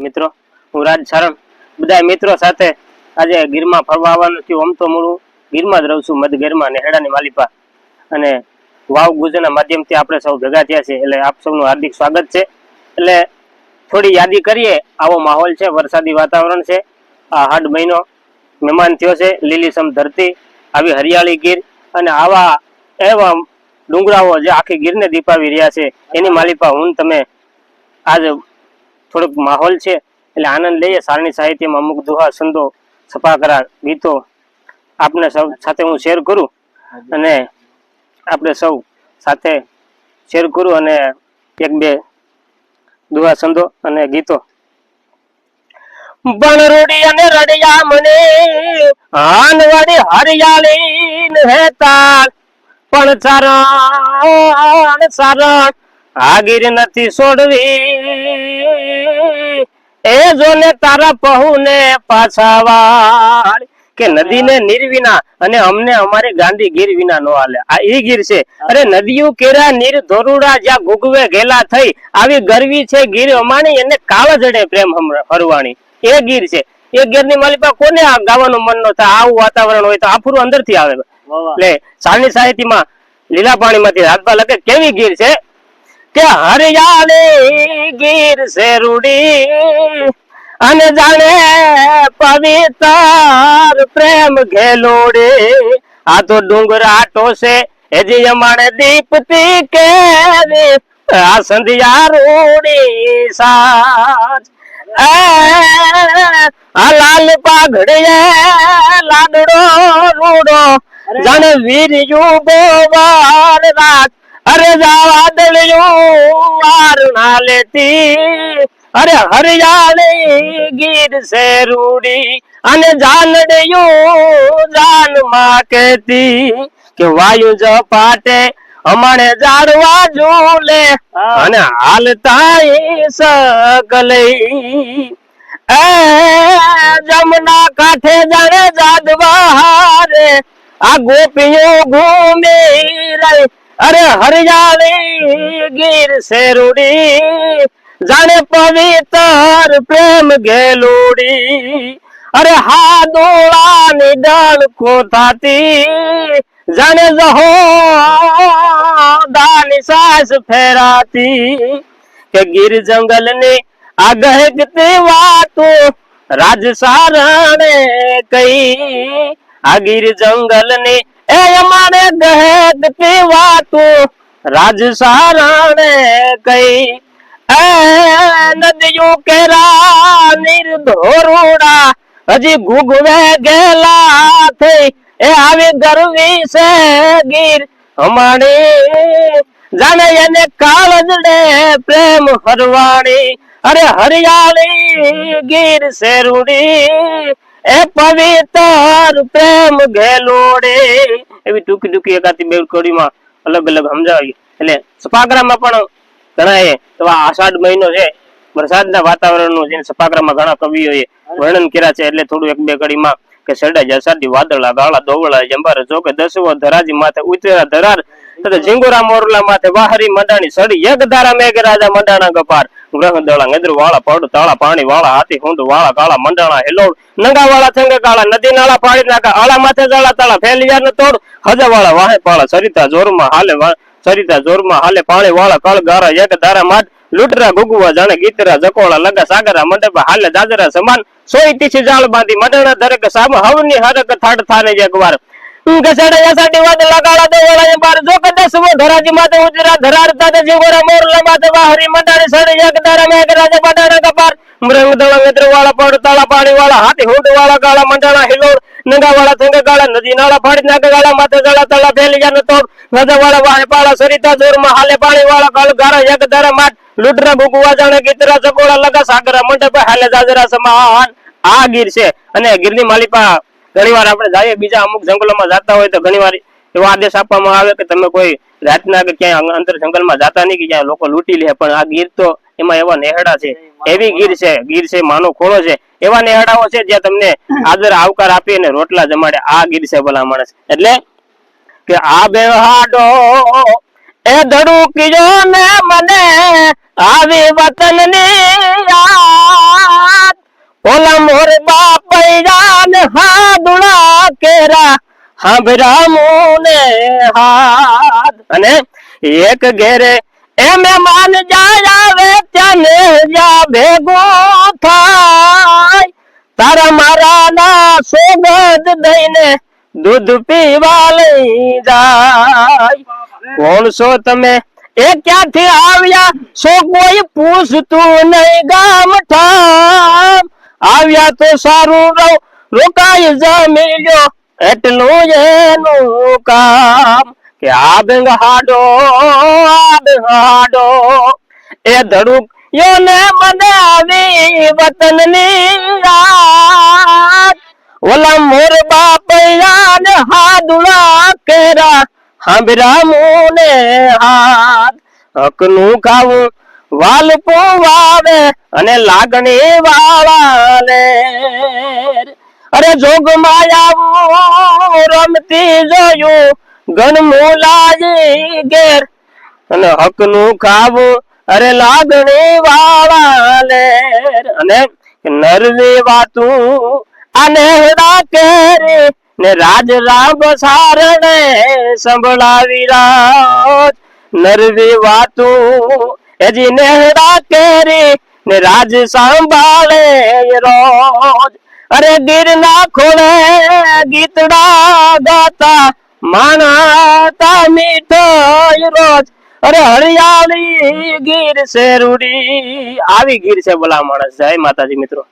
મિત્રો, હું રાજ સારણ બધા મિત્રો સાથે આજે ગીરમાં ફરવા આવવાનું થયું. આમ તો હું ગીરમાં જ રહું છું મધ ગીરમાં નેહડાની માલિપા. અને વાવ ગુજરના માધ્યમથી આપણે સૌ ભેગા થયા છે એટલે આપ સૌનું હાર્દિક સ્વાગત છે. એટલે થોડી યાદી કરીએ. આવો માહોલ છે, વરસાદી વાતાવરણ છે. આ હાડ મહિનો મહેમાન થયો છે. લીલીસમ ધરતી, આવી હરિયાળી ગીર અને આવા એવા ડુંગરાઓ જે આખી ગીરને દીપાવી રહ્યા છે. એની માલિપા, હું તમે આજ થોડોક માહોલ છે એટલે આનંદ લઈએ. સારણી સાહિત્યમાં અમુક દુહા સફા સફાકરા ગીતો આપને સૌ સાથે હું શેર કરું અને આપણે સૌ સાથે શેર કરું અને એક બે દુહા સંદો અને ગીતો. બણરોડી અને રડિયા મને આનવાડી હરિયાળી ને પણ ચરણ ચરણ આગીર નથી છોડવી એ જોને તારા પહુ ને પાછા વાળ. કે નદી ને નીર વિના અને અમને અમારે ગાંધી ગીર વિના નો હાલે. આ ઈ ગીર છે. અરે નદીઓ કેરા નીર ધોરુડા જ્યાં ગુગવે ઘેલા થઈ આવી ગરવી છે ગીર અમાણી એને કાળજડે પ્રેમ ફરવાણી એ ગીર છે. એ ગીરની માલિકા કોને આ ગાવાનું મન નો થાય? આવું વાતાવરણ હોય તો આફરું અંદરથી આવે એટલે સાલની સાહિત્યમાં લીલા પાણીમાંથી રાજભા લખે કેવી ગીર છે? કે હરિયાળી ગીર શેરુડી. અને જાણે પવિત્ર પ્રેમ ઘેલોડે. આ તો ડુંગરાટો છે હજી અમારે દીપતી કે આ સંધિયા રૂડી સાજ. આ લાલ પાઘડીએ લાડડો રૂડો. જાણે વીર્યું બોવાર રાત અરે જાવા દળિયું વાર ના લેતી અરે હરિયાળી ગીર છે રૂડી અને જાનડિયું જાનમાં કેતી કે વાયુ જપાટે અમારે જાડવા જોલે અને હાલતા સગલઈ એ જમના કાંઠે જાણે જાદવા હારે. આ ગોપીઓ ઘૂમી રહી. અરે હરિયાળી ગીર શેરુડી, જાણે પવિત્ર પ્રેમ ગેલુડી. અરે હા દોળાની ડળકો થાતી જાણે જહો દાની સાસ ફેરાતી. કે ગીર જંગલની આ ગહેકતી વાતો રાજસારણે કઈ આ ગીર જંગલની એ અમારે દહેજ વાતો રાજ સારણે કઈ એ નદીઓ કેરા નિર્ધોરુડા હજી ગુગવે ગેલા થઈ. એ આવી ગરવી છે ગીર અમારી જાણે એને કાળજડે પ્રેમ હરવાણી અરે હરિયાળી ગીર શેરુડી. એ પવિત્ર પ્રેમ ગેલોડે એવી ટૂંકી ટૂંકી એકાતી બે કડીમાં અલગ અલગ સમજાવી. એટલે સપાગરામાં પણ ઘણા એ આષાઢ મહિનો છે, વરસાદના વાતાવરણનું જેને સપાગરામાં ઘણા કવિઓએ વર્ણન કર્યા છે, એટલે થોડું એક બે કડીમાં કે સડા જસાડી વાદળા, ગાળા, દોવળા, જંબાર, જોકે દસવો ધરાજી માથે ઉતરેલા ધરાર, તથા ઝીંગુરા મોરલા માથે વાહરી મંડાણી, સડી એક ધારા મેઘ રાજા મંડાણા ગપાર. ગ્રહ દળા વાળા પડ, તાળા પાણી, વાળા હાથી હુંડ વાળા, કાળા મંડાણા હેલોડ નંગા વાળા થંગે કાળા, નદી, નાળા પાડી નાખા, આળા માથે જાળા, તાળા ફેલિયા ને તોડ હજા વાળા વાહે પાળા સરિતા જોરમાં હાલે સરિતા જોરમાં હાલે પાણી વાળા, કળ, ગારા, એક ધારા માટ, લૂટરા ગુગવા જાણે ગીતરા, જકોળા, લગા, સાગરા, મંડપા, હાલે, દાદરા સમાન સોય તીછી જાળ બાંધી મંડળા ધરક સામ, હવની હરક થાડ થાને એક કે તે વાળા ગાળા મંડાણા તળા ફેલી જાને તોડ વાળા વાહે પાળા સરિતા જોરમાં હાલે પાણી વાળા એક ધારા માટ ભૂગવા જાણે, ગીતરા ચકોળા લગા, સાગરા, મંડપે, હાલે દાદરા સમાન આ ગીર છે. અને ગીરની માલિપા ઘણી વાર આપણે જઈએ, બીજા અમુક જંગલોમાં જતા હોય તો ઘણીવાર એવો આદેશ આપવામાં આવે કે તમે કોઈ રાતના કે ક્યાંય અંતર જંગલમાં જતા નહીં કે જ્યાં લોકો લૂંટી લે, પણ આ ગીર તો એમાં એવા નેહડા છે, એવી ગીર છે ગીર છે, માનો ખોળો છે, એવા નેહડાઓ છે જ્યાં તમને આદર આવકાર આપી અને રોટલા જમાડે, આ ગીર છે ભલા માણસ. એટલે કે આ બેહાડો એ ધડુકીયો ને મને આવી વતન યાદ. ઓલા મોર બાપૈયા ને હાદુડા કેરા હાંભરા મુને હાથ. અને એક ઘેરે એમ માન જાય આવે ત્યાને જા ભેગો થાય તારા મારા ના સોગદ દઈને દૂધ પીવા લઈ જાય. કોણ છો તમે? એ ક્યાંથી આવ્યા? સો કોઈ પૂછતું નહીં ગામ ઠામ. આવ્યા તો સારું રહો રોકાઈ જમી લ્યો એટલું એનું કામ કે આબંગ હાડો આબંગ હાડો. એ ધડુક યોને મનાવી વતનની રાત. ઓલા મોર બાપ ને હાદુડા કેરા હાંભરા મોને હાથ. હકનું ખાવું વાલ પોવાવે અને લાગણી વાળાને. અરે જોગ માયા રમતી જોયું. ઘન મુલાજી ઘેર. અને હકનું ખાવું, અરે લાગણી વાળાને અને નરવી વાતું અને હેડા કેરી. ને રાજ રામ સારણે સંભળાવી રાજ. નરવી વાતું હજી નેહડા કેરી. ને રાજ સંભાળે રોજ. અરે ગીરના ખોળે ગીતડા ગાતા, માણાતા મીઠો રોજ. અરે હરિયાળી ગીર છે રૂડી આવી ગીર છે બોલા માણસ. જય માતાજી મિત્રો.